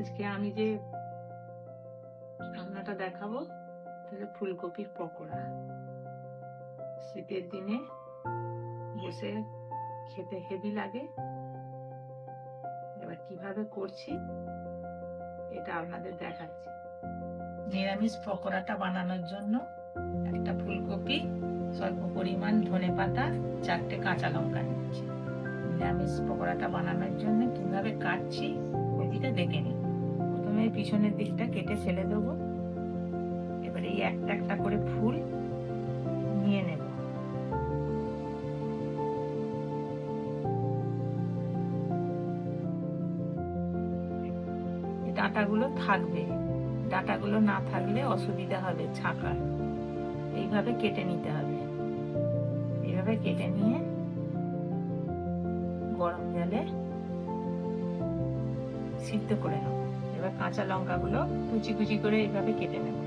আজকে আমি যে রান্নাটা দেখাবো, তাহলে ফুলকপির পকোড়া। শীতের দিনে বসে খেতে হেভি লাগে। এবার কীভাবে করছি, এটা আপনাদের দেখাচ্ছি। নিরামিষ পকোড়াটা বানানোর জন্য একটা ফুলকপি, স্বল্প পরিমাণ ধনে পাতা, চারটে কাঁচা লঙ্কা নিচ্ছি নিরামিষ পকোড়াটা বানানোর জন্য কীভাবে কাটছি কপিটা দেখে নিন প্রথমে পিছনের দিকটা কেটে ফেলে দেবো। এবার এই একটা একটা করে ফুল নিয়ে নেব। ডাটাগুলো থাকবে। ডাটাগুলো না থাকলে অসুবিধা হবে ছাকার। এইভাবে কেটে নিতে হবে। এইভাবে কেটে নিয়ে গরম জলে সিদ্ধ করে নেব। এবার কাঁচা লঙ্কাগুলো কুচি কুচি করে এইভাবে কেটে নেব।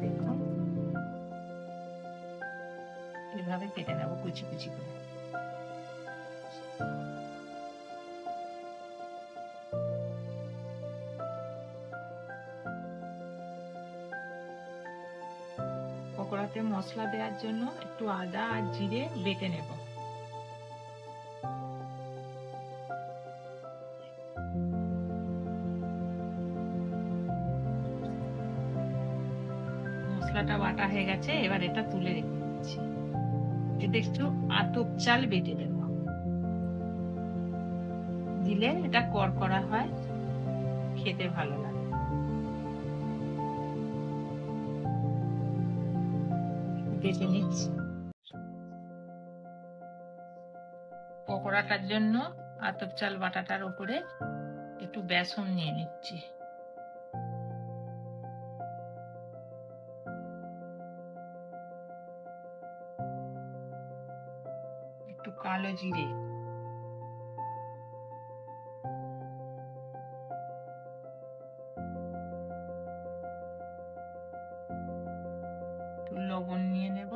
দেখুন। কেটে নেব কুচি কুচি করে। পকোড়াতে মশলা দেওয়ার জন্য একটু আদা আর জিরে বেটে নেব। মশলাটা বাটা হয়ে গেছে, এবার এটা তুলে রেখে দিচ্ছি এতে একটু আতপ চাল বেটে দেব। দিলে এটা কড়কড়া হয়, খেতে ভালো লাগে। বেটে নিচ্ছি। পকোড়াটার জন্য আতপ চাল বাটাটার উপরে একটু বেসন নিয়ে নিচ্ছি। কালো জিরে লবণ নিয়ে নেব।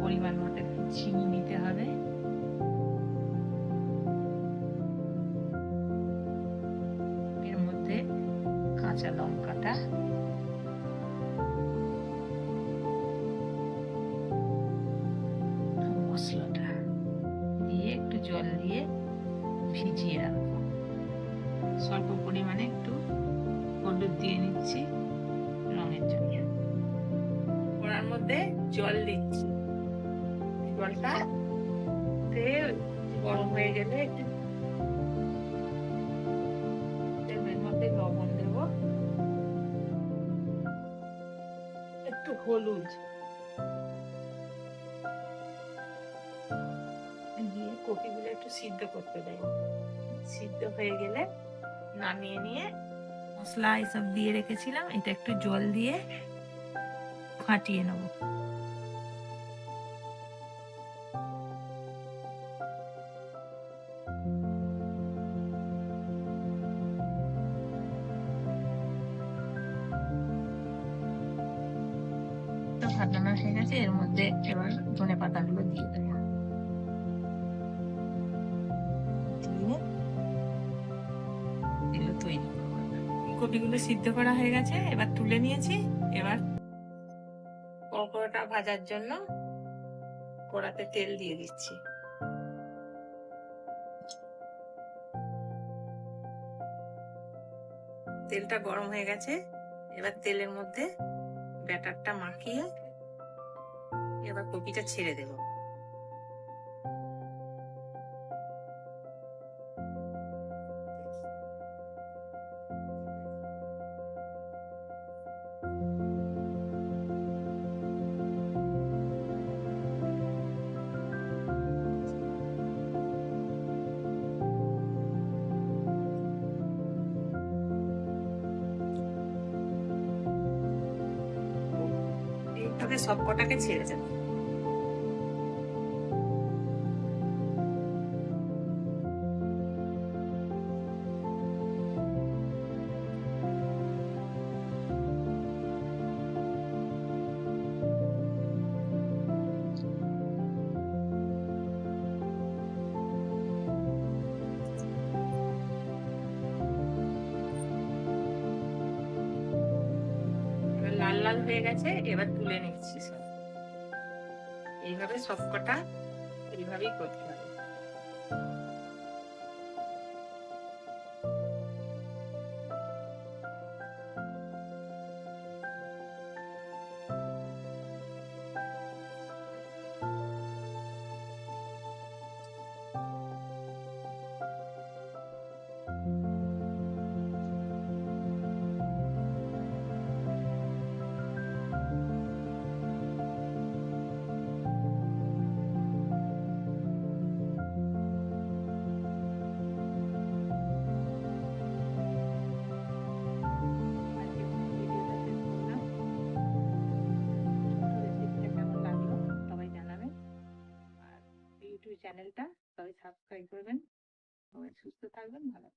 পরিমাণ মতো চিনি নিতে হবে। এর মধ্যে কাঁচা লঙ্কাটা একটু জল দিয়ে ভিজিয়ে রাখব। স্বল্প পরিমাণে একটু হলুদ দিয়ে নিচ্ছি, রঙের জন্য কড়ার মধ্যে জল দিচ্ছি। জলটা গরম হয়ে গেলে মধ্যে লবণ দেব। একটু হলুদ। কপিগুলো একটু সিদ্ধ করতে দেয়। সিদ্ধ হয়ে গেলে নামিয়ে নিয়ে মশলা এসব দিয়ে রেখেছিলাম, এটা একটু জল দিয়ে ফাটিয়ে নেব। ফাটানো হয়ে গেছে, এর মধ্যে এবার ধনে পাতাগুলো দিয়ে দেবো। কপিগুলো সিদ্ধ করা হয়ে গেছে, এবার তুলে নিয়েছি, এবার পকোড়াটা ভাজার জন্য কড়াতে তেল দিয়ে দিচ্ছি। তেলটা গরম হয়ে গেছে, এবার তেলের মধ্যে ব্যাটারটা মাখিয়ে এবার কপিটা ছেড়ে দেব। এইভাবে সব কটাকে ছেড়ে দেব লাল হয়ে গেছে এবার তুলে নিচ্ছি সব। এইভাবে সবকটা এইভাবেই করতে হবে। চ্যানেলটা সবাই সাবস্ক্রাইব করবেন সবাই সুস্থ থাকবেন ভালো।